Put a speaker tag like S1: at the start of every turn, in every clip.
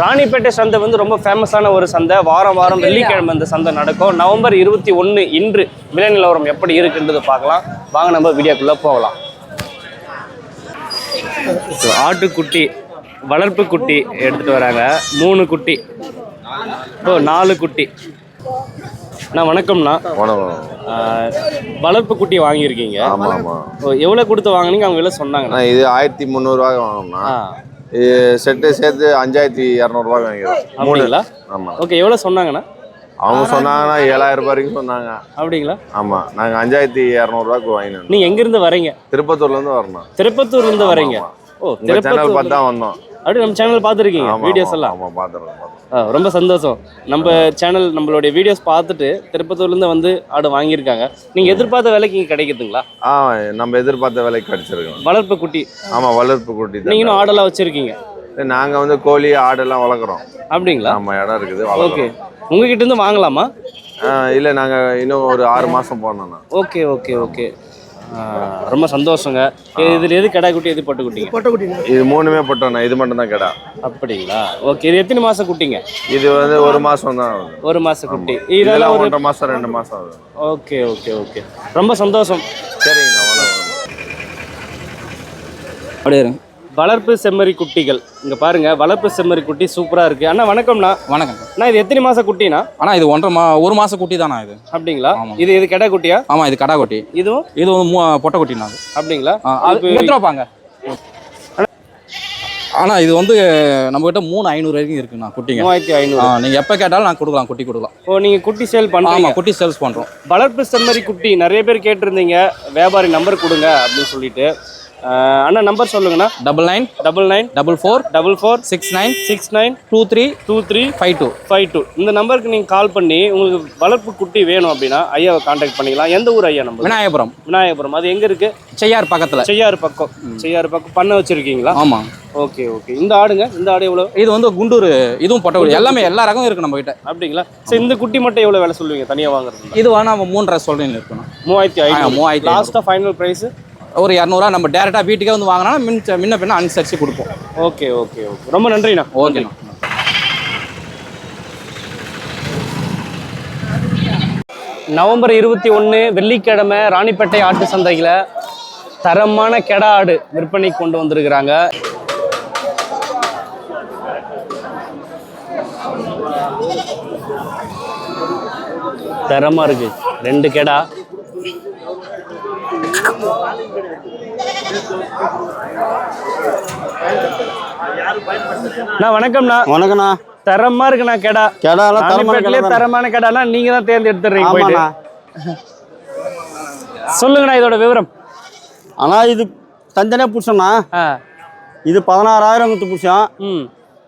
S1: ராணிப்பேட்டை சந்தை வந்து ரொம்ப ஃபேமஸான ஒரு சந்தை. வாரம் வாரம் வெள்ளிக்கிழமை இந்த சந்தை நடக்கும். நவம்பர் இருபத்தி ஒன்று இன்று விலை நிலவரம் எப்படி இருக்குன்றது பார்க்கலாம். வாங்க நம்ம வீடியோக்குள்ளே போகலாம். So, ஆட்டுக்குட்டி வளர்ப்பு குட்டி எடுத்துட்டு வராங்க. மூணு குட்டி. ஓ நாலு குட்டி. அண்ணா வணக்கம்ண்ணா. வளர்ப்பு குட்டி வாங்கியிருக்கீங்க.
S2: ஆமாம் ஆமாம்.
S1: ஓ எவ்வளோ கொடுத்து வாங்குனீங்க? அவங்க எல்லாம் சொன்னாங்கண்ணா.
S2: இது ஆயிரத்தி முந்நூறுரூவா இது செட்டு சேர்த்து அஞ்சாயிரத்தி இரநூறுவா வாங்கிக்கிறோம்
S1: அப்படிங்களா?
S2: ஆமாம்
S1: ஓகே எவ்வளோ சொன்னாங்கண்ணா?
S2: அவங்க சொன்னாங்கன்னா ஏழாயிரம் ரூபாய் வரைக்கும் சொன்னாங்க.
S1: அப்படிங்களா?
S2: ஆமாம் நாங்கள் அஞ்சாயிரத்தி இரநூறுவாக்கு வாங்கினோம்.
S1: நீங்க எங்கிருந்து வரீங்க?
S2: திருப்பத்தூர்லேருந்து வரணும்
S1: திருப்பத்தூர்ல இருந்து வரீங்க. ஓ
S2: சேனல் பார்த்து தான் வந்தோம்.
S1: அப்படி நம்ம சேனல் பார்த்துருக்கீங்க வீடியோஸ் எல்லாம். ரொம்ப சந்தோஷம். நம்ம சேனல் நம்மளுடைய வீடியோஸ் பார்த்துட்டு திருப்பத்தூர்ல இருந்து வந்து ஆடு வாங்கியிருக்காங்க. நீங்க எதிர்பார்த்த விலைக்கு இங்க கிடைக்குதுங்களா?
S2: ஆ நம்ம எதிர்பார்த்த விலைக்கு கிடச்சிருக்கோம்.
S1: வளர்ப்பு குட்டி.
S2: ஆமாம் வளர்ப்பு குட்டி
S1: நீங்க இன்னும் ஆடெல்லாம் வச்சிருக்கீங்க?
S2: நாங்கள் வந்து கோழி ஆடெல்லாம் வளர்க்குறோம்.
S1: அப்படிங்களா?
S2: நம்ம இடம் இருக்குது
S1: ஓகே. உங்ககிட்ட இருந்து வாங்கலாமா?
S2: இல்லை நாங்கள் இன்னும் ஒரு ஆறு மாதம் போனோம்ண்ணா
S1: ஓகே ஓகே ஓகே. ரொம்ப சந்தோஷங்க. இதுல எது கடா குட்டி எது பட்டு குட்டிங்க?
S2: இது மூணுமே போட்டோண்ணா இது மட்டும் தான் கிடா.
S1: அப்படிங்களா? ஓகே இது எத்தனை மாசம் குட்டிங்க?
S2: இது வந்து ஒரு மாதம் தான்
S1: ஒரு மாச குட்டி.
S2: இதெல்லாம் ஒன்றரை மாசம் ரெண்டு மாசம் ஆகுது.
S1: Okay okay okay. ரொம்ப சந்தோஷம்.
S2: சரிங்கண்ணா வணக்கம்.
S3: அப்படியே
S1: வளர்ப்பு செம்மறி குட்டிகள். இங்க பாருங்க வளர்ப்பு செம்மறி குட்டி சூப்பரா இருக்கு. அண்ணா வணக்கம்ண்ணா.
S3: வணக்கம்.
S1: அண்ணா இது எத்தனை மாச குட்டினா
S3: அண்ணா இது ஒன்றரை மா ஒரு மாச குட்டி தானா இது.
S1: அப்படிங்களா. இது இது கெடா குட்டியா?
S3: ஆமா இது கடா குட்டி.
S1: இதுவும்?
S3: இது பொட்டை குட்டினா
S1: அப்படிங்களா?
S3: ஆ, அது
S1: இப்போ-
S3: எடுத்துட்டு வாப்பாங்க. ஆனா இது வந்து நம்ம கிட்ட மூணு ஐநூறு வரைக்கும் இருக்குண்ணா குட்டிங்க.
S1: மூவாயிரத்தி ஐநூறு.
S3: நீங்க எப்ப கேட்டாலும் நான் கொடுக்கலாம் குட்டி கொடுக்கலாம்.
S1: ஓ நீங்க குட்டி சேல்
S3: ஆமா
S1: பண்றீங்க
S3: குட்டி சேல்ஸ் பண்றோம்.
S1: வளர்ப்பு செம்மறி குட்டி நிறைய பேர் கேட்டிருந்தீங்க. வியாபாரி நம்பர் கொடுங்க அப்படின்னு சொல்லிட்டு. அண்ணா நம்பர் சொல்லுங்கண்ணா.
S3: Double nine
S1: double nine
S3: double four
S1: double four
S3: six nine
S1: six nine
S3: two three
S1: two three
S3: five two
S1: five two இந்த நம்பருக்கு நீங்கள் கால் பண்ணி உங்களுக்கு வளர்ப்பு குட்டி வேணும் அப்படின்னா ஐயாவை காண்டாக்ட் பண்ணிக்கலாம். எந்த ஊர் ஐயா நம்பர்
S3: விநாயகபுரம்.
S1: விநாயகபுரம். அது எங்க இருக்கு?
S3: செய்யார் பக்கத்துல.
S1: செய்யாறு பக்கம். செய்யாறு பக்கம். பண்ண வச்சிருக்கீங்களா?
S3: ஆமா.
S1: Okay okay. இந்த ஆடுங்க. இந்த ஆடு எவ்வளோ
S3: இது வந்து குண்டூர். இதுவும் பொட்டை குட்டி எல்லாமே எல்லா ரகம் இருக்கு நம்ம கிட்ட
S1: அப்படிங்களா சரி இந்த குட்டி மட்டும் எவ்வளோ விலை சொல்லுவீங்க? தனியாக வாங்குறது
S3: இது வேணா மூன்றரை சொல்றேன் இருக்கணும்.
S1: மூவாயிரத்தி ஐநூறு.
S3: மூவாயிரத்தி
S1: லாஸ்ட்டாக ஃபைனல் ப்ரைஸ்
S3: ஒரு இரநூறுவா நம்ம டேரெக்டாக வீட்டுக்கே வந்து வாங்கினா மின் முன்ன பின்ன அனுசரிச்சு கொடுப்போம்.
S1: Okay okay okay. ரொம்ப நன்றிண்ணா.
S3: ஓகேண்ணா.
S1: நவம்பர் இருபத்தி ஒன்று வெள்ளிக்கிழமை ராணிப்பேட்டை ஆட்டு சந்தையில் தரமான கெடா ஆடு விற்பனைக்கு கொண்டு வந்திருக்கிறாங்க. தரமாக இருக்கு. ரெண்டு கெடா. அண்ணா வணக்கம்ண்ணா.
S4: வணக்கண்ணா
S1: தரமா இருக்குண்ணா கெடா.
S4: கெடாலாம் தரமான
S1: தரமான கெடானா நீங்க தான் தேர்ந்தெடுத்துறீங்க போயிட்டு. சொல்லுங்கண்ணா இதோட விவரம்.
S4: ஆனால் இது தனித்தனியாக பிடிச்சோண்ணா
S1: ஆ.
S4: இது பதினாறாயிரம் குத்து பிடிச்சோம்
S1: ம்.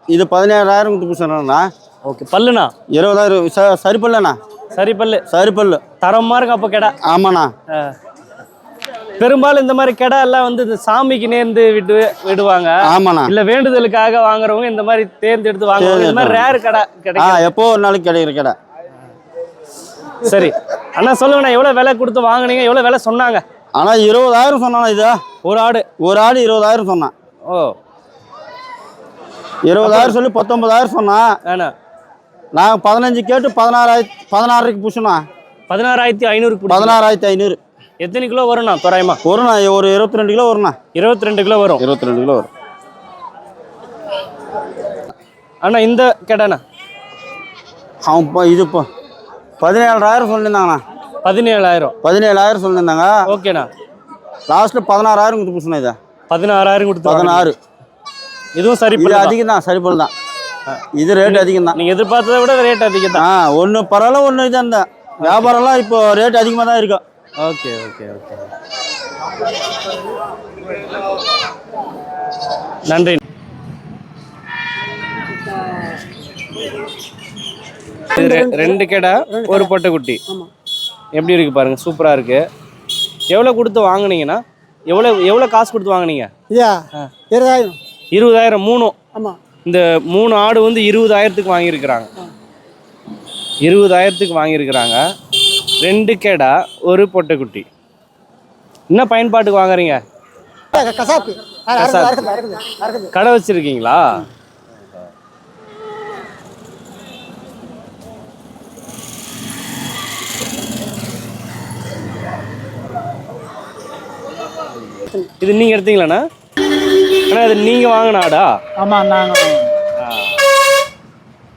S4: இது பதினேழாயிரம் குத்து பிடிச்சோண்ணா
S1: ஓகே பல்லுண்ணா?
S4: இருபதாயிரம் சரி பல்லுண்ணா
S1: சரி பல்லு
S4: சரி பல்லு
S1: தரமா இருக்கு அப்போ கெடா.
S4: ஆமாண்ணா.
S1: பெரும்பாலும் இந்த மாதிரி கெடா எல்லாம் வந்து இந்த சாமிக்கு நேர்ந்து விட்டு விடுவாங்க.
S4: ஆமாண்ணா.
S1: இல்ல வேண்டுதலுக்காக வாங்குறவங்க இந்த மாதிரி தேர்ந்தெடுத்து வாங்குவாங்க இந்த மாதிரி ரேர் கடை கிடைக்கும்.
S4: எப்போ ஒரு நாளைக்கு கிடைக்கிற கடை?
S1: சரி. அண்ணா சொல்லுங்கண்ணா எவ்வளவு விலை கொடுத்து வாங்குனீங்க? எவ்வளவு விலை சொன்னாங்க?
S4: ஆனால் இருபதாயிரம் சொன்னாண்ணா இது?
S1: ஒரு ஆடு.
S4: ஒரு ஆடு இருபதாயிரம் சொன்னான்
S1: ஓ.
S4: இருபதாயிரம் சொல்லி பத்தொன்பதாயிரம் சொன்னான் நாங்கள் பதினஞ்சு கேட்டு பதினாறாயிரத்தி பதினாறுக்கு பிடிச்சோண்ணா.
S1: பதினாறாயிரத்தி ஐநூறு
S4: பதினாறாயிரத்தி ஐநூறு.
S1: எத்தனை கிலோ வரும்ண்ணா தோராயமா?
S4: வருண்ணா ஒரு இருபத்தி ரெண்டு கிலோ வருண்ணா
S1: இருபத்தி ரெண்டு கிலோ வரும்.
S4: இருபத்தி ரெண்டு கிலோ வரும்.
S1: அண்ணா இந்த கெடாண்ணா?
S4: அவன் இப்போ இது இப்போ பதினேழாயிரம் சொல்லியிருந்தாங்கண்ணா.
S1: பதினேழாயிரம்.
S4: பதினேழாயிரம் சொல்லியிருந்தாங்க.
S1: ஓகேண்ணா.
S4: லாஸ்ட்டில் பதினாறாயிரம் கொடுத்து பிடிச்சோண்ணா இதை.
S1: பதினாறாயிரம் கொடுத்து
S4: பதினாறு.
S1: இதுவும் சரி
S4: இது அதிகம் தான் சரிபல் தான் இது ரேட் அதிகம் தான்.
S1: நீங்க எதிர்பார்த்ததை விட ரேட் அதிகம் தான்.
S4: ஆ ஒன்று பரவாயில்ல ஒன்று இதாக இருந்தா வியாபாரம்லாம் இப்போ ரேட் அதிகமாக தான் இருக்கும்
S1: ஓகே ஓகே ஓகே நன்றி. ரெண்டு கெடா ஒரு பொட்டைக்குட்டி. எப்படி இருக்கு பாருங்க சூப்பரா இருக்கு. எவ்வளவு கொடுத்து வாங்குனீங்கன்னா எவ்வளவு எவ்வளவு காசு கொடுத்து வாங்குனீங்க?
S5: இருபதாயிரம்.
S1: இருபதாயிரம் மூணும் இந்த மூணு ஆடு வந்து இருபதாயிரத்துக்கு வாங்கியிருக்கிறாங்க. இருபதாயிரத்துக்கு வாங்கியிருக்கிறாங்க. ரெண்டு கேடா ஒரு பொட்டைக்குட்டி. என்ன பயன்பாட்டுக்கு வாங்குறீங்க? கடை வச்சிருக்கீங்களா? இது நீங்க எடுத்தீங்களாண்ணா? அண்ணா இது நீங்க வாங்கினாடா
S5: ஆமா நாங்க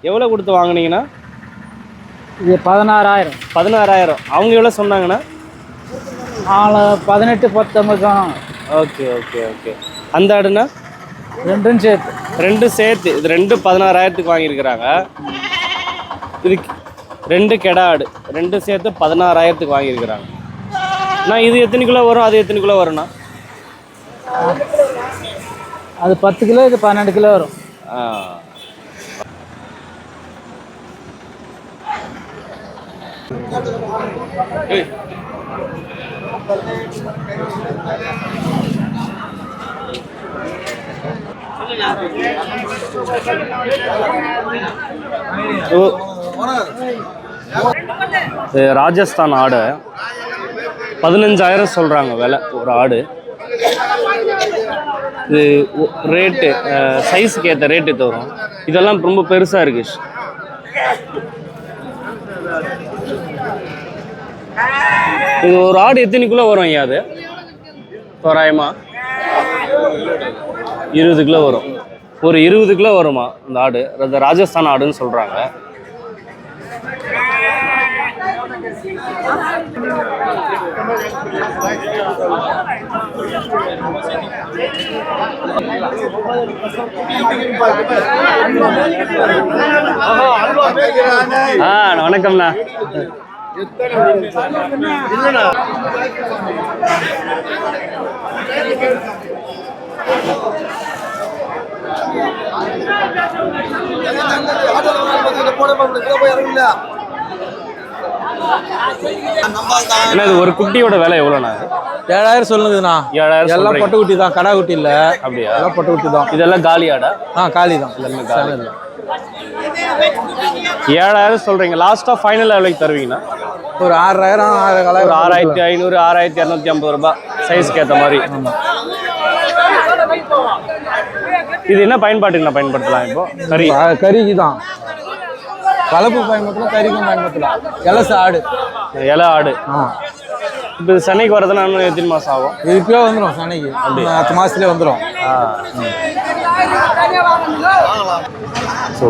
S1: எவ்வளவு கொடுத்து வாங்கினீங்கன்னா
S5: இது பதினாறாயிரம்.
S1: பதினாறாயிரம். அவங்க எவ்வளோ சொன்னாங்கண்ணா?
S5: நாலு பதினெட்டு பத்தொம்பது
S1: ஓகே ஓகே ஓகே. அந்த ஆடுண்ணா?
S5: ரெண்டும் சேர்த்து.
S1: ரெண்டும் சேர்த்து. இது ரெண்டு பதினாறாயிரத்துக்கு வாங்கியிருக்கிறாங்க. இது ரெண்டு கெடா ஆடு. ரெண்டும் சேர்த்து பதினாறாயிரத்துக்கு வாங்கியிருக்கிறாங்க. நான் இது எத்தனை கிலோ வரும்? அது எத்தனை கிலோ வரும்ண்ணா?
S5: அது பத்து கிலோ இது பன்னெண்டு கிலோ வரும்.
S1: ஆ. ஓ. இது ராஜஸ்தான் ஆடு. பதினஞ்சாயிரம் சொல்கிறாங்க விலை ஒரு ஆடு. இது ரேட்டு சைஸுக்கு ஏற்ற ரேட்டு தரும் இதெல்லாம் ரொம்ப பெருசாக இருக்கு இது ஒரு ஆடு எத்தனை வரும் ஐயா அது? தோராயமா? இருபது கிலோ வரும். ஒரு இருபது கிலோ வருமா இந்த ஆடு? அது ராஜஸ்தான் ஆடுன்னு சொல்கிறாங்க ஆ வணக்கம்ண்ணா. என்ன இது ஒரு குட்டியோட விலை எவ்வளோண்ணா?
S3: ஏழாயிரம் சொல்லுங்கண்ணா
S1: ஏழாயிரம்
S3: எல்லாம். பொட்டை குட்டி தான் கடா குட்டி இல்லை
S1: அப்படியா?
S3: எல்லாம் பொட்டை குட்டி தான்
S1: இதெல்லாம் காலி ஆடா
S3: ஆ காலி. தான்
S1: காலி. ஏழாயிரம் சொல்றீங்க. லாஸ்டா ஃபைனல் எவ்வளோக்கு தருவீங்கண்ணா?
S3: ஒரு ஆறாயிரம் ஆறு
S1: ஒரு ஆறாயிரத்தி ஐநூறு ஆறாயிரத்தி இரநூத்தி ஐம்பது ரூபாய் சைஸ்க்கு ஏற்ற மாதிரி. இது என்ன பயன்பாட்டுக்கு பயன்படுத்தலாம் இப்போ? கறி.
S3: கறிக்கு தான். கலப்பு பயன்படுத்தலாம் கறிக்கும் பயன்படுத்தலாம். எலச ஆடு
S1: இலை ஆடு. இப்போ சென்னைக்கு வரதுன்னா இன்னும் எத்தனை மாதம் ஆகும்?
S3: இப்பயே வந்துடும் சென்னைக்கு. அடுத்த மாசத்துலயே வந்துடும்
S1: ஸோ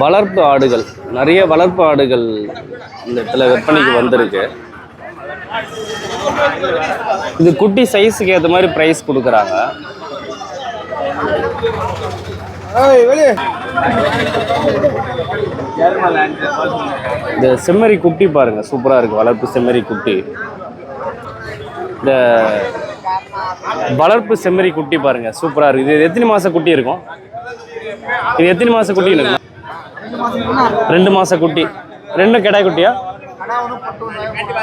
S1: வளர்ப்பு ஆடுகள். நிறைய வளர்ப்பு ஆடுகள் இந்த இடத்துல விற்பனைக்கு வந்திருக்கு. இது குட்டி சைஸுக்கு ஏற்ற மாதிரி ப்ரைஸ் கொடுக்குறாங்க. இந்த செம்மறி குட்டி பாருங்க சூப்பரா இருக்கு. வளர்ப்பு செம்மறி குட்டி. இந்த வளர்ப்பு செம்மறி குட்டி பாருங்க சூப்பரா இருக்கு. இது எத்தனை மாச குட்டி இருக்கும்? இது எத்தனை மாச குட்டி இருக்கு ரெண்டு மாச குட்டி. ரெண்டு கெடாய் குட்டியா?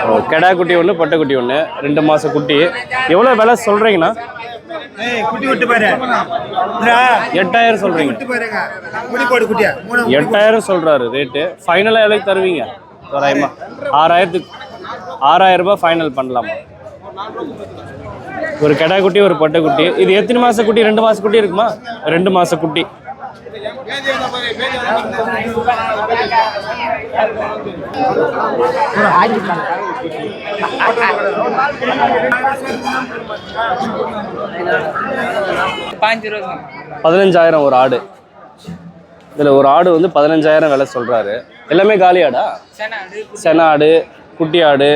S1: ஓ, கெடாய் குட்டி ஒன்று பொட்டை குட்டி ஒன்று ரெண்டு மாச குட்டி. எவ்வளோ விலை சொல்றீங்கண்ணா? எட்டாயிரம் சொல்றீங்க.
S6: குடி
S1: எட்டாயிரம் சொல்றாரு ரேட்டு ஃபைனலாக எவ்வளோக்கு தருவீங்க? தோராயமா. ஆறாயிரத்துக்கு ஆறாயிரம் ரூபாய் ஃபைனல் பண்ணலாமா? ஒரு கெடா குட்டி ஒரு பொட்டை குட்டி. இது எத்தனை மாச குட்டி? ரெண்டு மாச குட்டி இருக்குமா? ரெண்டு மாச குட்டி. பதினஞ்சாயிரம் ஒரு ஆடு. இதில் ஒரு ஆடு வந்து பதினஞ்சாயிரம் விலை சொல்கிறாரு எல்லாமே காலி ஆடா சென ஆடு குட்டி ஆடு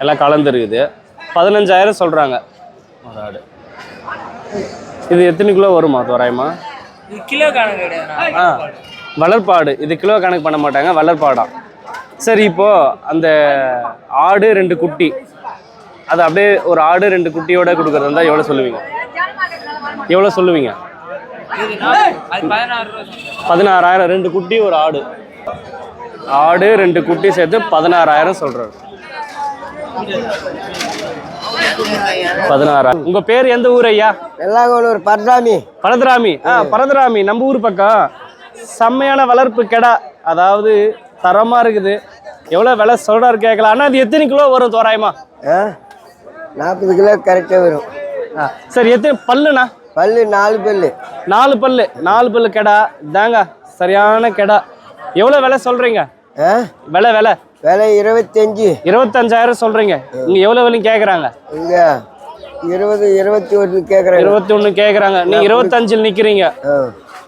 S1: எல்லாம் கலந்துருக்குது பதினஞ்சாயிரம் சொல்கிறாங்க ஒரு ஆடு. இது எத்தனை கிலோ வருமா தோராயமா?
S7: கிலோ கணக்கு கிடையாது
S1: ஆ வளர்ப்பாடு இது கிலோ கணக்கு பண்ண மாட்டாங்க வளர்ப்பாடா சரி இப்போ அந்த ஆடு ரெண்டு குட்டி. அது அப்படியே ஒரு ஆடு ரெண்டு குட்டியோட கொடுக்கறது இருந்தால் எவ்வளோ சொல்லுவீங்க? எவ்வளோ சொல்லுவீங்க. பதினாறாயிரம் ரெண்டு குட்டி ஒரு ஆடு. ஆடு ரெண்டு குட்டி சேர்த்து பதினாறாயிரம் சொல்றாரு. பதினாறாயிரம் உங்க பேர் எந்த ஊர் ஐயா?
S8: வெள்ளாங்கோனூர் பர்தாமி
S1: பரதுராமி. ஆ பரதுராமி நம்ம ஊர் பக்கம். செம்மையான வளர்ப்பு கெடா. அதாவது தரமா இருக்குது. எவ்வளவு விலை சொல்றாரு கேட்கலாம். ஆனா அது எத்தனை கிலோ வரும் தோராயமா?
S8: நாற்பது கிலோ கரெக்டாக வரும்.
S1: சரி எத்தனை? பல்லுண்ணா?
S8: பல்லு நாலு பல்லு.
S1: நாலு பல்லு. நாலு பல்லு கெடா. தாங்க சரியான கெடா. எவ்வளவு விலை சொல்றீங்க? விலை விலை.
S8: விலை இருபத்தஞ்சி.
S1: இருபத்தஞ்சாயிரம் சொல்றீங்க. இங்க எவ்வளவு விலையும் கேக்குறாங்க?
S8: இங்கே இருபது இருபத்தி ஒன்று கேட்குறேன்
S1: இருபத்தி ஒன்று கேட்குறாங்க நீங்கள் இருபத்தஞ்சில் நிற்கிறீங்க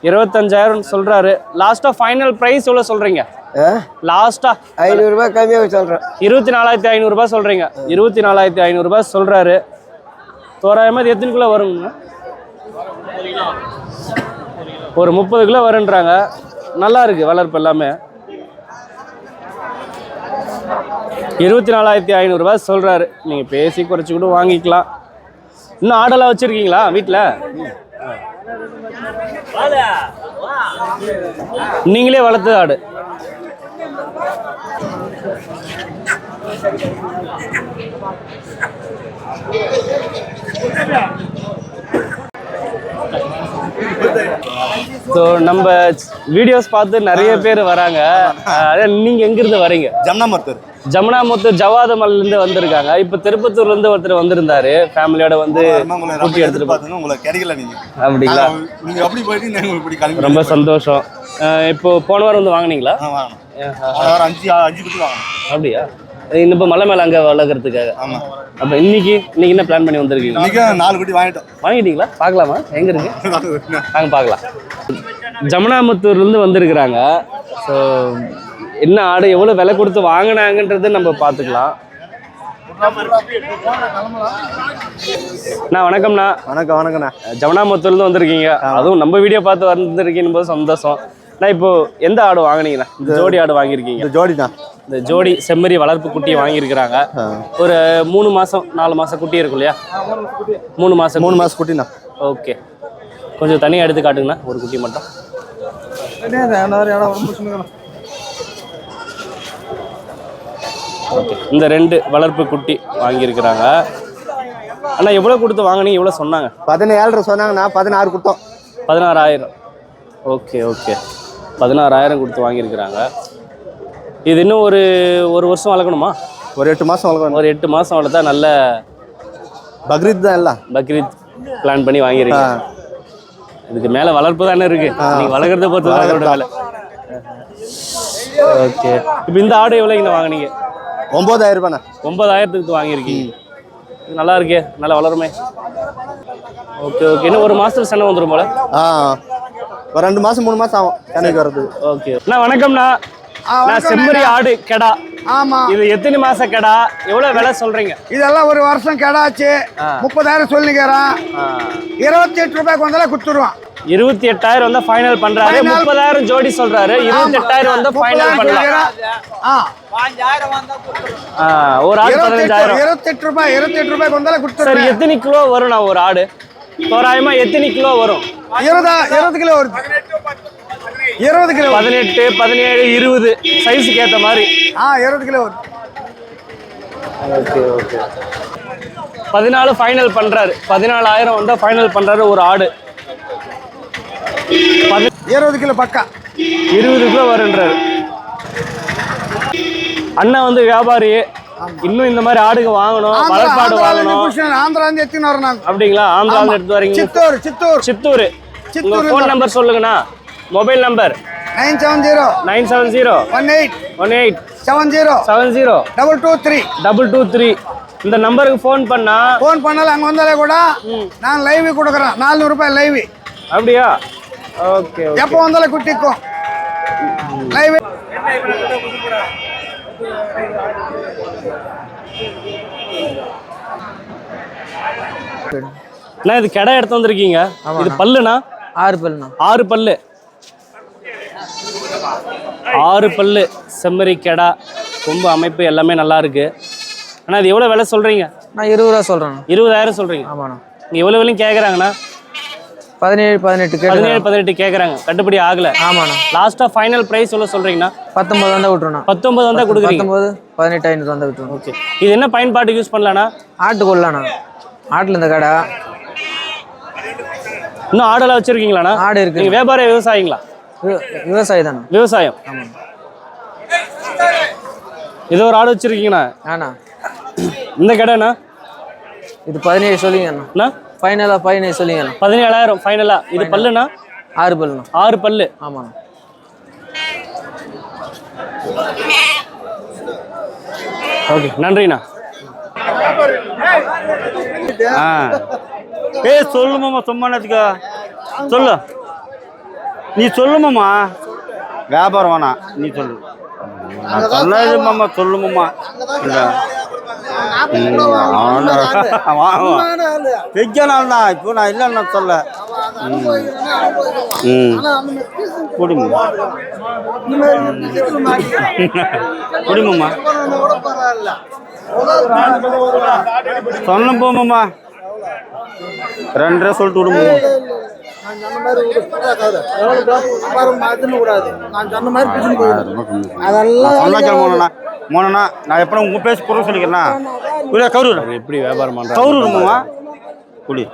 S1: இருபத்தஞ்சாயிரம் சொல்கிறாரு லாஸ்ட்டாக ஃபைனல் ப்ரைஸ் எவ்வளோ சொல்கிறீங்க லாஸ்ட்டாக
S8: ஐநூறுரூபா கம்மியாக சொல்கிறேன்
S1: இருபத்தி நாலாயிரத்தி ஐநூறுரூபா சொல்கிறீங்க இருபத்தி நாலாயிரத்தி ஐநூறுரூபா சொல்கிறாரு தோராயமாக இது எத்தனை கிலோ வருங்க ஒரு முப்பது கிலோ வருன்றாங்க நல்லா இருக்கு வளர்ப்பு எல்லாமே. இருபத்தி நாலாயிரத்தி ஐநூறுரூபா சொல்கிறாரு நீங்கள் பேசி குறைச்சி கூட வாங்கிக்கலாம். இன்னும் ஆடெல்லாம் வச்சுருக்கீங்களா வீட்டில் நீங்களே வளர்த்தது ஆடு. ஸோ நம்ம வீடியோஸ் பார்த்து நிறைய பேர் வராங்க. அதே நீங்க எங்கிருந்து வரீங்க?
S6: ஜம்னா மருத்துவர்
S1: ஜமுனாமுத்தூர் ஜவாதமல்லேருந்து வந்திருக்காங்க. இப்போ திருப்பத்தூர்லேருந்து ஒருத்தர் வந்திருந்தாரு. ஃபேமிலியோட வந்து குட்டி எடுத்துட்டு போ-
S6: பார்த்தோன்னா உங்களை கிடைக்கல நீங்க.
S1: அப்படிங்களா?
S6: நீங்க அப்படி போயிட்டு நாங்க இப்படி கிளம்பி
S1: ரொம்ப சந்தோஷம். இப்போ போன வாரம் வந்து வாங்குனீங்களா?
S6: அஞ்சு அஞ்சு குட்டி
S1: அப்படியா? இன்னும் மலை மேலே அங்கே வளர்க்குறதுக்காக.
S6: ஆமா.
S1: அப்போ இன்னைக்கு இன்னைக்கு என்ன பிளான் பண்ணி வந்திருக்கீங்க?
S6: இன்னைக்கு நாலு குட்டி வாங்கிட்டோம்.
S1: வாங்கிட்டீங்களா? பார்க்கலாமா? எங்க இருக்கு? வாங்க பார்க்கலாம். ஜமுனாமுத்தூர்லேருந்து வந்திருக்கிறாங்க. ஸோ என்ன ஆடு எவ்வளோ விலை கொடுத்து வாங்கினாங்கன்றது நம்ம பார்த்துக்கலாம். அண்ணா வணக்கம்ண்ணா.
S2: வணக்கம் வணக்கண்ணா
S1: ஜமுனாமுத்தூர்லேருந்து வந்திருக்கீங்க. அதுவும் நம்ம வீடியோ பார்த்து வந்திருக்கீங்க போது சந்தோஷம். நான் இப்போ எந்த ஆடு வாங்குனீங்கண்ணா? இந்த ஜோடி ஆடு வாங்கியிருக்கீங்க.
S2: இந்த ஜோடி தான்
S1: இந்த ஜோடி செம்மறி வளர்ப்பு குட்டியை வாங்கியிருக்கிறாங்க. ஒரு மூணு மாதம் நாலு மாதம் குட்டி இருக்கும் இல்லையா? மூணு மாதம்
S2: மூணு மாதம் குட்டிண்ணா.
S1: ஓகே. கொஞ்சம் தனியாக எடுத்து காட்டுங்கண்ணா ஒரு குட்டி மட்டும். ஓகே. இந்த ரெண்டு வளர்ப்பு குட்டி வாங்கியிருக்கிறாங்க. அண்ணா எவ்வளோ கொடுத்து வாங்கினீங்க? எவ்வளோ சொன்னாங்க?
S2: பதினேழரை சொன்னாங்கண்ணா பதினாறு கொடுத்தோம்.
S1: பதினாறாயிரம். Okay okay. பதினாறாயிரம் கொடுத்து வாங்கியிருக்கிறாங்க. இது இன்னும் ஒரு ஒரு வருஷம் வளர்க்கணுமா?
S2: ஒரு எட்டு மாதம் வளர்க்கணும்.
S1: ஒரு எட்டு மாதம் வளர்த்தா நல்ல
S2: பக்ரீத் தான் எல்லாம்.
S1: பக்ரீத் பிளான் பண்ணி வாங்கியிருக்கீங்க இதுக்கு மேலே வளர்ப்பு தானே இருக்கு. நீங்கள் வளர்க்குறத பொறுத்து தான் அதோட வேலை. ஓகே. இப்போ இந்த ஆடு எவ்வளோங்கண்ணா வாங்குனீங்க?
S2: ஒம்பதாயிரம் ரூபாண்ணா.
S1: ஒன்பதாயிரத்துக்கு வாங்கியிருக்கீங்க. இது நல்லா இருக்கே நல்லா வளருமே. Okay okay. இன்னும் ஒரு மாதத்துல சண்டை வந்துடும் போல?
S2: ஆ ஒரு ரெண்டு மாதம் மூணு மாதம் ஆகும் சென்னைக்கு வர்றதுக்கு
S1: ஓகே. அண்ணா வணக்கம்ண்ணா. நான் செம்மறி ஆடு கெடா.
S9: ஆமா.
S1: இது எத்தனை மாச கெடா? எவ்வளவு விலை சொல்றீங்க?
S9: இதெல்லாம் ஒரு வருஷம் கெடாச்சு. முப்பதாயிரம் சொல்லிக்கிறான் இருபத்தி எட்டு ரூபாய்க்கு வந்தாலும் கொடுத்துருவான்.
S1: இருபத்தி எட்டாயிரம் வந்து ஃபைனல் பண்றாரு. முப்பதாயிரம் ஜோடி சொல்றாரு. இருபத்தி எட்டாயிரம் வந்து ஃபைனல் பண்ணலாம். ஒரு ஆடு பதினஞ்சாயிரம்.
S9: இருபத்தி எட்டு ரூபாய் இருபத்தி எட்டு ரூபாய்க்கு வந்தாலும்
S1: சரி
S9: கொடுத்துருவேன்
S1: எத்தனை கிலோ வரும் நான் ஒரு ஆடு? தோராயமா எத்தனை கிலோ வரும்?
S9: இருபதா இருபது கிலோ வருது இருபது கிலோ.
S1: பதினெட்டு பதினேழு இருபது. சைஸுக்கு ஏத்த மாதிரி.
S9: ஆ இருபது கிலோ வருது
S1: ஓகே ஓகே. பதினாலு ஃபைனல் பண்றாரு. பதினாலாயிரம் வந்து ஃபைனல் பண்றாரு ஒரு ஆடு.
S9: இருபது கிலோ பக்கா.
S1: இருபது கிலோ வருன்றாரு அண்ணன் வந்து வியாபாரி. இன்னும் இந்த மாதிரி ஆடுங்க வாங்கணும்
S9: ஆந்திரா
S1: வளர்ப்பாடு வாங்கணும்.
S9: ஆந்திரா இருந்து எத்தின்னு வரோம் நாங்க.
S1: அப்படிங்களா? ஆந்திராவில்
S9: ஆமா.
S1: எடுத்து வரீங்க.
S9: சித்தூர் சித்தூர்.
S1: சித்தூர். உங்க ஃபோன். நம்பர் சொல்லுங்கண்ணா. Mobile number
S9: nine seven zero.
S1: Nine seven zero.
S9: One eight.
S1: One eight.
S9: Seven zero.
S1: Seven zero.
S9: Double two three.
S1: Double two three. இந்த நம்பருக்கு ஃபோன் பண்ணா
S9: ஃபோன் பண்ணாலும் அங்கே வந்தாலே கூட நான் லைவ் கொடுக்குறேன். நானூறு ரூபாய் லைவ்
S1: அப்படியா? ஓகே
S9: எப்போ வந்தாலும் குட்டிக்கும் லைவ்
S1: அண்ணா இது கடை எடுத்து வந்திருக்கீங்க. இது பல்லுண்ணா?
S5: ஆறு பல்லுண்ணா.
S1: ஆறு பல்லு. ஆறு பல்லு செம்மறி கெடா கொம்பு அமைப்பு எல்லாமே நல்லா இருக்கு. அண்ணா இது எவ்வளோ விலை சொல்றீங்க?
S5: நான் இருபது ரூபா சொல்கிறேண்ணா
S1: இருபதாயிரம் சொல்றீங்க.
S5: ஆமாண்ணா.
S1: நீங்க எவ்வளோ விலையும் கேட்குறாங்கண்ணா
S5: பதினேழு பதினெட்டு
S1: பதினேழு பதினெட்டு கேட்குறாங்க கட்டுப்படி ஆகல.
S5: ஆமாண்ணா.
S1: லாஸ்ட்டாக ஃபைனல் ப்ரைஸ் எவ்வளோ சொல்றீங்கண்ணா
S5: பத்தொம்பது வந்தால் விட்டுருண்ணா.
S1: பத்தொன்பது வந்தால் கொடுக்குறீங்க.
S5: பத்தொம்பது பதினெட்டு ஐநூறு வந்தால் விட்டுருணும்
S1: ஓகே இது என்ன பயன்பாட்டுக்கு யூஸ் பண்ணலாண்ணா?
S5: ஆட்டுக்குள்ளண்ணா ஆட்டில் இந்த கடை.
S1: இன்னும் ஆடெல்லாம் வச்சிருக்கீங்களாண்ணா?
S5: ஆடு இருக்கு.
S1: நீங்க வியாபார விவசாயிங்களா?
S5: விவ- விவசாயி தானே
S1: விவசாயம் இது ஒரு ஆடு வச்சிருக்கீங்கண்ணா?
S5: ஆண்ணா
S1: இந்த கடைண்ணா?
S5: இது பதினேழு சொல்லிங்கண்ணா ஃபைனலாக பதினேழு சொல்லிங்கண்ணா
S1: பதினேழாயிரம் ஃபைனலா இது பல்லுண்ணா
S5: ஆறு பல்லுண்ணா
S1: ஆறு பல்லு.
S5: ஆமாண்ணா
S1: ஓகே நன்றிண்ணா.
S4: ஆ. ஏய் சொல்லுமாம்மா சும்மா நேரத்துக்கு சொல்லு. நீ சொல்லுமாம்மா வியாபாரம் வேணாம். நீ சொல்லு. நான் சொன்னது மாமா சொல்லுமாம்மா இல்லை வெஜ்ஜ நாள் தான் இப்போ நான் இல்லைன்னு சொல்ல ம். குடிமா குடிமாம்மா சொன்ன போமாம்மா ரெண்டரை சொல்லிட்டு விடுமா
S8: அதெல்லாம்
S4: மோனண்ணா மோனண்ணா நான் எப்போ உங்க பேசி குறை சொல்லிக்கிறேன்னா இல்லை கவுரு
S1: எப்படி வியாபாரம் பண்றாங்க
S4: கவுரு மாமா குடி.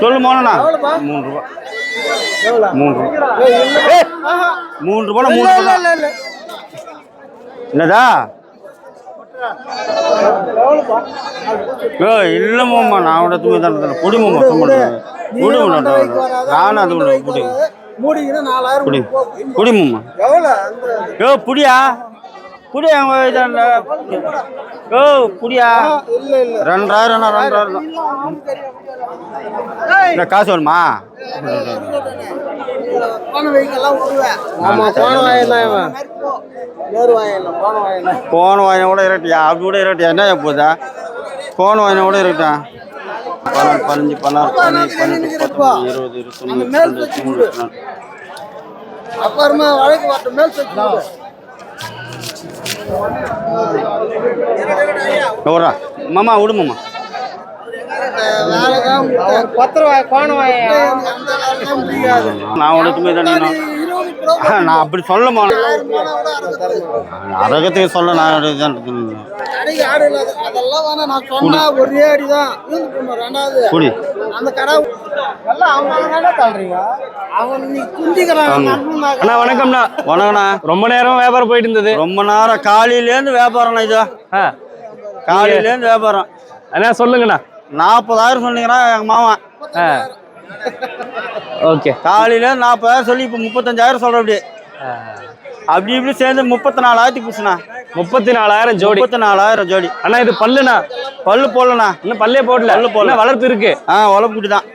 S4: சொல்லு மோனண்ணா மூணு ரூபா. மூணு ரூபா. மூணு ரூபா? மூணு ரூபா என்னதா? ஏ இல்லை மாமா நான் அவட தூங்கி தான் குடி மாமா சும்மா குடி மாமா நானும் அது விட குடி
S8: மூடிங்கன்னா நாலாயிரம்
S4: குடி குடி மாமா.
S8: எவ்வளோ
S4: யோ புடியா? புடியா யோ புடியா ரெண்டாயிரம் ரெண்டாயிரம் இந்த காசு வேணுமா?
S8: போன
S4: வாயின கூட இருக்கட்டியா அப்படி கூட இருக்கட்டியா என்ன போதா போன வாயின கூட இருக்கட்டா பன்னெண்டு பதினஞ்சு பதினாறு பதினேழு பதினெட்டு பத்தொன்பது இருபது இருபத்தொன்று மூணு
S8: அப்புறமா வழக்கு மேல் வாய் அந்த வேலைதான் முடியாது
S4: நான் உனக்குமே தானே
S8: இருபது கிலோ
S4: நான் அப்படி சொல்ல அரகத்துக்கு சொல்ல நான்
S8: ரெண்டாவது
S4: குடி
S8: அந்த கடை எல்லாம் அவங்க தள்ளுறீங்க. அவன் நீ குந்திக்கிறான்
S1: அண்ணா வணக்கம்ண்ணா.
S4: வணக்கண்ணா
S1: ரொம்ப நேரம் வியாபாரம் போயிட்டு இருந்தது.
S4: ரொம்ப நேரம் காலையிலேருந்து வியாபாரம்ண்ணா இது. காலையிலேருந்து வியாபாரம்.
S1: அண்ணா சொல்லுங்கண்ணா.
S4: நாற்பதாயிரம் சொன்னீங்கன்னா எங்கள் மாமன்
S1: ஆ. ஓகே.
S4: காலையிலேருந்து நாற்பதாயிரம் சொல்லி இப்போ முப்பத்தஞ்சாயிரம் சொல்கிற அப்படி அப்படி இப்படி சேர்ந்து முப்பத்தி நாலாயிரத்துக்கு பிடிச்சிண்ணா
S1: முப்பத்தி நாலாயிரம் ஜோடி.
S4: முப்பத்தி நாலாயிரம் ஜோடி.
S1: அண்ணா இது பல்லுண்ணா?
S4: பல்லு போடலண்ணா.
S1: இன்னும் பல்லே போடல.
S4: பல்லு போடல.
S1: வளர்ப்பு இருக்கு.
S4: ஆ உழப்புட்டி தான்.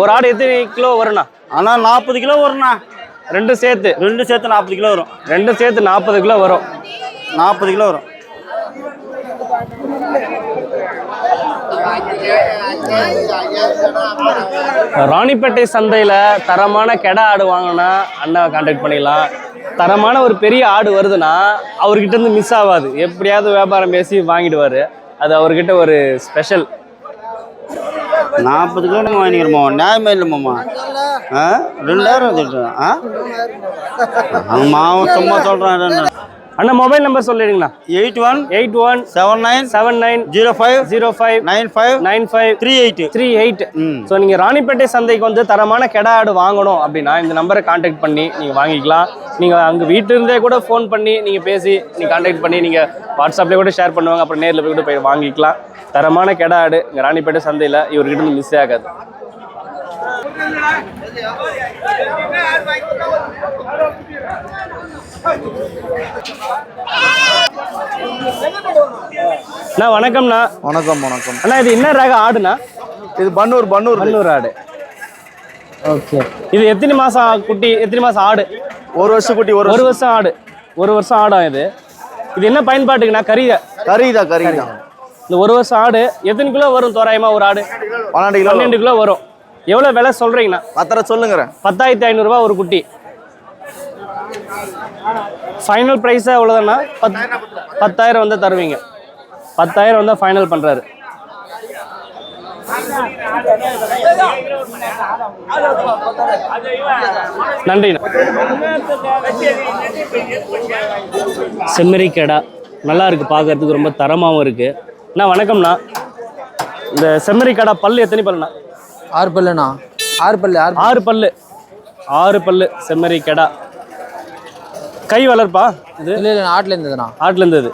S1: ஒரு ஆடு எத்தனை கிலோ வரும்ண்ணா?
S4: ஆனால் நாற்பது கிலோ வரும்ண்ணா.
S1: ரெண்டும் சேர்த்து.
S4: ரெண்டு சேர்த்து நாற்பது கிலோ வரும்.
S1: ரெண்டும் சேர்த்து நாற்பது கிலோ வரும்.
S4: நாற்பது கிலோ வரும்.
S1: ராணிப்பேட்டை சந்தையில் தரமான கெடா ஆடு வாங்கினா அண்ணாவை கான்டாக்ட் பண்ணிக்கலாம். தரமான ஒரு பெரிய ஆடு வருதுன்னா அவர்கிட்ட இருந்து மிஸ் ஆகாது. எப்படியாவது வியாபாரம் பேசி வாங்கிடுவார். அது அவர்கிட்ட ஒரு ஸ்பெஷல்
S4: நாற்பது கிலோ நம்ம வாங்கிக்கிறோமா நியாயமே இல்லைம்மாம்மா. ஆ? ரெண்டாயிரம் ஆ? மாவன் சும்மா சொல்கிறேன்
S1: அண்ணா mobile number சொல்லிடுங்கண்ணா
S4: eight one
S1: eight one
S4: seven nine
S1: seven nine
S4: zero five
S1: zero five
S4: nine five
S1: nine five
S4: three eight
S1: three eight. So நீங்கள் ராணிப்பேட்டை சந்தைக்கு வந்து தரமான கெடா ஆடு வாங்கணும் அப்படின்னா இந்த நம்பரை காண்டாக்ட் பண்ணி நீங்கள் வாங்கிக்கலாம். நீங்கள் அங்கே வீட்டிலிருந்தே கூட ஃபோன் பண்ணி நீங்கள் பேசி நீங்கள் காண்டாக்ட் பண்ணி நீங்கள் வாட்ஸ்அப்லேயே கூட ஷேர் பண்ணுவாங்க. அப்புறம் நேரில் போய் கூட போய் வாங்கிக்கலாம். தரமான கெடா ஆடு இங்கே ராணிப்பேட்டை சந்தையில் இவர்கிட்ட இருந்து மிஸ் ஆகாது. அண்ணா வணக்கம்ண்ணா.
S6: வணக்கம் வணக்கம்.
S1: அண்ணா இது என்ன ரக ஆடுண்ணா?
S6: இது பன்னூர் பன்னூர்
S1: பன்னூர் ஆடு. ஓகே. இது எத்தனை மாசம் குட்டி எத்தனை மாசம் ஆடு?
S6: ஒரு வருஷம் குட்டி ஒரு
S1: ஒரு வருஷம். ஆடு. ஒரு வருஷம் ஆடா இது. இது என்ன பயன்பாட்டுக்குண்ணா? கறி
S6: கறிதா கறிதா
S1: இந்த ஒரு வருஷம் ஆடு எத்தனை கிலோ வரும் தோராயமா ஒரு ஆடு?
S6: பன்னெண்டு கிலோ
S1: பன்னெண்டு கிலோ வரும். எவ்வளோ விலை சொல்றீங்கண்ணா?
S6: பத்தரை சொல்லுங்கிறேன்.
S1: பத்தாயிரத்தி ஐநூறுரூவா ஒரு குட்டி. ஃபைனல் ப்ரைஸே எவ்வளோதாண்ணா பத் பத்தாயிரம் வந்து தருவீங்க. பத்தாயிரம் வந்து ஃபைனல் பண்ணுறாரு நன்றிண்ணா செம்மறி கடா நல்லா இருக்கு பார்க்கறதுக்கு ரொம்ப தரமாகவும் இருக்கு. அண்ணா வணக்கம்ண்ணா. இந்த செம்மறி கடா பல்லு எத்தனை பல்லுண்ணா?
S5: ஆறு பல்லுண்ணா. ஆறு பல்லு ஆறு
S1: பல்லு. ஆறு பல்லு. செம்மறி கெடா கை வளர்ப்பா இது?
S5: இல்லை இல்லை ஆட்டில் இருந்ததுண்ணா
S1: ஆட்டுல இருந்தது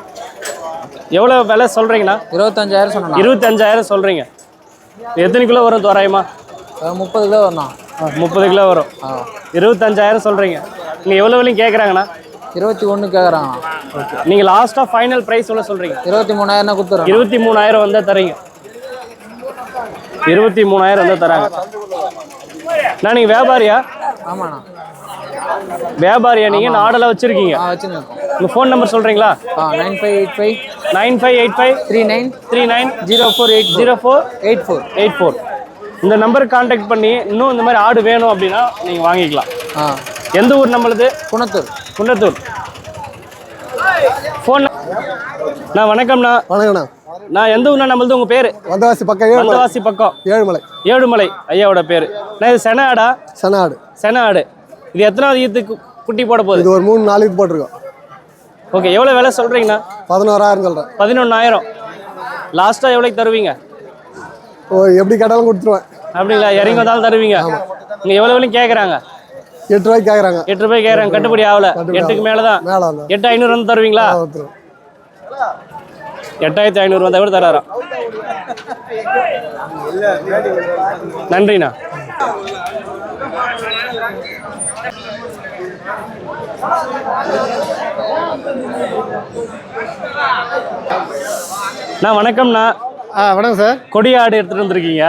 S1: எவ்வளோ விலை சொல்கிறீங்கண்ணா
S5: இருபத்தஞ்சாயிரம் சொன்னா
S1: இருபத்தஞ்சாயிரம் சொல்கிறீங்க எத்தனை கிலோ வரும் தோராயமா?
S5: முப்பது கிலோ வரணும்
S1: முப்பது கிலோ வரும். இருபத்தஞ்சாயிரம் சொல்கிறீங்க நீங்கள் எவ்வளோ விலையும் கேட்குறாங்கண்ணா
S5: இருபத்தி ஒன்று கேட்குறான்
S1: நீங்கள் லாஸ்ட்டாக ஃபைனல் ப்ரைஸ் எவ்வளோ சொல்கிறீங்க
S5: இருபத்தி மூணாயிரம் கொடுத்துறேன்.
S1: இருபத்தி மூணாயிரம் வந்தால் தரீங்க. இருபத்தி மூணாயிரம் வந்தால் தராங்க. நான் நீங்கள் வியாபாரியா?
S5: ஆமாண்ணா.
S1: வியாபாரியா நீங்கள் நாடெல்லாம் வச்சுருக்கீங்க.
S5: ஆ வச்சுருக்கோம்
S1: உங்கள் ஃபோன் நம்பர் சொல்கிறீங்களா
S5: ஆ nine five eight five
S1: nine five eight five
S5: three nine
S1: three nine
S5: zero four eight
S1: zero four
S5: eight four
S1: eight four இந்த நம்பருக்கு காண்டாக்ட் பண்ணி இன்னும் இந்த மாதிரி ஆடு வேணும் அப்படின்னா நீங்கள் வாங்கிக்கலாம்.
S5: ஆ.
S1: எந்த ஊர் நம்மளுது?
S5: குணத்தூர்.
S1: குன்னத்தூர் ஃபோன் நான் வணக்கம்ண்ணா
S9: வணக்கண்ணா
S1: நான் எந்த ஊர்னா நம்மளது? உங்கள் பேர்?
S9: வந்தவாசி பக்கம்
S1: வந்தவாசி பக்கம்.
S9: ஏழுமலை.
S1: ஏழுமலை. ஐயாவோட பேர். நான் இது சென ஆடா?
S9: சனாடு
S1: சென ஆடு. இது எத்தனாவது ஈத்துக்கு? குட்டி போட போகுது.
S9: இது ஒரு மூணு நாளைக்கு போட்டிருக்கோம்.
S1: ஓகே எவ்வளோ விலை சொல்கிறீங்கண்ணா
S9: பதினோராயிரம் சொல்கிறேன்
S1: பதினொன்றாயிரம் லாஸ்ட்டாக எவ்வளோக்கு தருவீங்க?
S9: ஓ எப்படி கேட்டாலும் கொடுத்துருவேன்.
S1: அப்படிங்களா? இறங்கி வந்தாலும் தருவீங்க. இங்கே எவ்வளோ விலையும் கேட்குறாங்க
S9: எட்டு ரூபாய்க்கு கேட்குறாங்க
S1: எட்டு ரூபாய் கேட்குறாங்க கட்டுப்படி ஆகல. எட்டுக்கு மேலே தான் எட்டு ஐநூறு வந்து தருவீங்களா எட்டாயிரத்தி ஐநூறு வந்தா கூட தராராம். நன்றிண்ணா. நான் வணக்கம்ண்ணா.
S9: ஆ வணக்கம் சார்.
S1: கொடியாடு எடுத்துட்டு வந்திருக்கீங்க.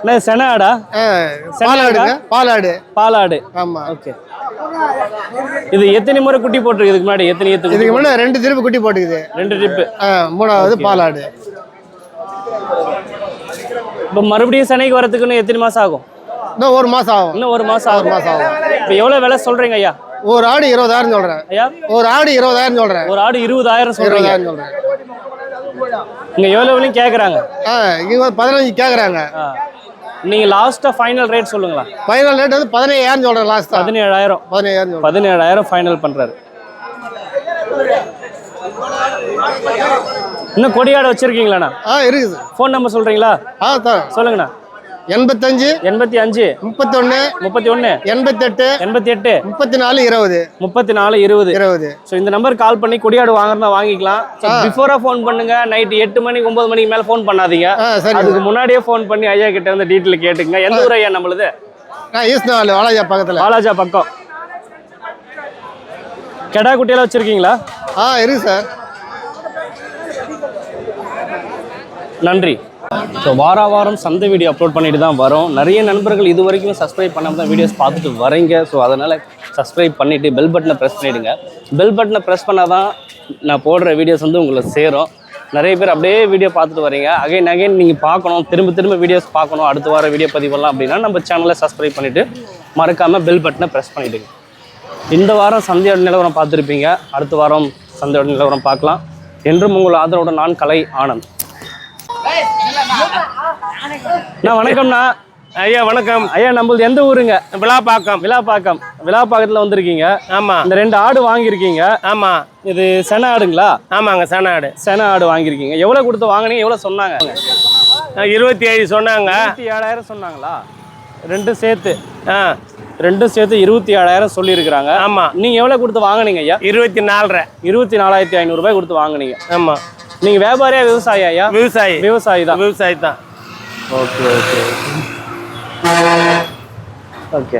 S1: என்ன சென ஆடா?
S9: பாலாடுங்க. பாலாடு.
S1: பாலாடு.
S9: ஆமாம்
S1: ஓகே. இது எத்தனை முறை குட்டி போட்டிருக்கு இதுக்கு முன்னாடி எத்தனை எத்தனை
S9: இதுக்கு முன்னே ரெண்டு திருப்பு குட்டி போட்டுக்குது
S1: ரெண்டு ட்ரிப்பு
S9: மூணாவது பாலாடு.
S1: இப்போ மறுபடியும் சென்னைக்கு வரதுக்கு இன்னும் எத்தனை மாசம் ஆகும்?
S9: இன்னும் ஒரு மாதம் ஆகும்.
S1: இன்னும் ஒரு மாசம் ஆகும்.
S9: மாசம் ஆகும்.
S1: இப்போ எவ்வளவு விலை சொல்றீங்க ஐயா?
S9: ஒரு ஆடு இருபதாயிரம் சொல்கிறேன்
S1: ஐயா?
S9: ஒரு ஆடு இருபதாயிரம் சொல்கிறேன்
S1: ஒரு ஆடு இருபதாயிரம் சொல்றீங்க.
S9: இருபதாயிரம் சொல்கிறேன்
S1: இங்க எவ்வளவு விலையும் கேக்குறாங்க?
S9: ஆ இங்கே பதினஞ்சு கேட்குறாங்க
S1: ஆ. நீங்க லாஸ்டா ஃபைனல் ரேட் சொல்லுங்களா
S9: ஃபைனல் ரேட் வந்து பதினையாயிரம் சொல்கிறேன் லாஸ்ட்டாக
S1: பதினேழாயிரம்.
S9: பதினையாயிரம் சொல்கிறேன்
S1: பதினேழாயிரம் ஃபைனல் பண்றாரு. இன்னும் கொடியாடு வச்சிருக்கீங்களாண்ணா?
S9: ஆ இருக்குது.
S1: ஃபோன் நம்பர் சொல்றீங்களா?
S9: ஆ
S1: சொல்லுங்கண்ணா.
S9: எண்பத்தஞ்சு
S1: எண்பத்தி அஞ்சு
S9: முப்பத்தொன்று
S1: முப்பத்தி ஒன்று
S9: எண்பத்தெட்டு
S1: எண்பத்தி எட்டு
S9: முப்பத்தி நாலு இருபது.
S1: முப்பத்தி நாலு இருபது.
S9: இருபது.
S1: ஸோ இந்த நம்பர் கால் பண்ணி கொடியாடு வாங்குறதா வாங்கிக்கலாம். பிஃபோரா ஃபோன் பண்ணுங்க. நைட் எட்டு மணிக்கு ஒன்பது மணிக்கு மேல ஃபோன் பண்ணாதீங்க. அதுக்கு முன்னாடியே ஃபோன் பண்ணி ஐயா கிட்ட இருந்து டீட்டெயில் கேட்டுங்க எந்த ஊர் ஐயா நம்மளுது?
S9: வாலாஜா பக்கத்தில்.
S1: பாலாஜா பக்கம். கெடா குட்டியெல்லாம் வச்சிருக்கீங்களா?
S9: ஆ இருக்கு சார்.
S1: நன்றி. ஸோ வார வாரம் சந்தை வீடியோ அப்லோட் பண்ணிட்டு தான் வரோம். நிறைய நண்பர்கள் இது வரைக்கும் சப்ஸ்கிரைப் பண்ணாம தான் வீடியோஸ் பார்த்துட்டு வரீங்க ஸோ அதனால் சப்ஸ்கிரைப் பண்ணிவிட்டு பெல் பட்டனை ப்ரெஸ் பண்ணிவிடுங்க பெல் பட்டனை ப்ரெஸ் பண்ணால் தான் நான் போடுற வீடியோஸ் வந்து உங்களை சேரும். நிறைய பேர் அப்படியே வீடியோ பார்த்துட்டு வரீங்க அகைன் அகைன் நீங்கள் பார்க்கணும். திரும்ப திரும்ப வீடியோஸ் பார்க்கணும். அடுத்த வார வீடியோ பதிவெல்லாம் அப்படின்னா நம்ம சேனலை சப்ஸ்கிரைப் பண்ணிவிட்டு மறக்காமல் பெல் பட்டனை ப்ரெஸ் பண்ணிவிடுங்க இந்த வாரம் சந்தையோட நிலவரம் பார்த்துருப்பீங்க. அடுத்த வாரம் சந்தையோட நிலவரம் பார்க்கலாம். என்றும் உங்கள் ஆதரவுடன் நான் கலை ஆனந்த். அண்ணா வணக்கம்ண்ணா.
S10: ஐயா வணக்கம்.
S1: ஐயா நம்மளது எந்த ஊருங்க?
S10: விழாப்பாக்கம்
S1: விழாப்பாக்கம் விழாப்பாக்கத்தில் வந்திருக்கீங்க.
S10: ஆமா.
S1: இந்த ரெண்டு ஆடு வாங்கியிருக்கீங்க.
S10: ஆமா.
S1: இது சென ஆடுங்களா?
S10: ஆமாங்க சனாடு
S1: சென ஆடு வாங்கியிருக்கீங்க. எவ்வளோ கொடுத்து வாங்குனீங்க? எவ்வளோ சொன்னாங்க?
S10: இருபத்தி ஏழு சொன்னாங்க.
S1: இருபத்தி ஏழாயிரம் சொன்னாங்களா? ரெண்டும் சேர்த்து.
S10: ஆ.
S1: ரெண்டும் சேர்த்து இருபத்தி ஏழாயிரம் சொல்லியிருக்கிறாங்க.
S10: ஆமா.
S1: நீங்கள் எவ்வளோ கொடுத்து வாங்குனீங்க ஐயா?
S10: இருபத்தி நாலரை.
S1: இருபத்தி நாலாயிரத்தி ஐநூறுரூபாய் கொடுத்து வாங்குனீங்க.
S10: ஆமா.
S1: நீங்கள் வியாபாரியா விவசாயி ஐயா
S10: விவசாயி.
S1: விவசாயி தான்
S10: விவசாயி தான்
S1: ஓகே ஓகே. ஓகே.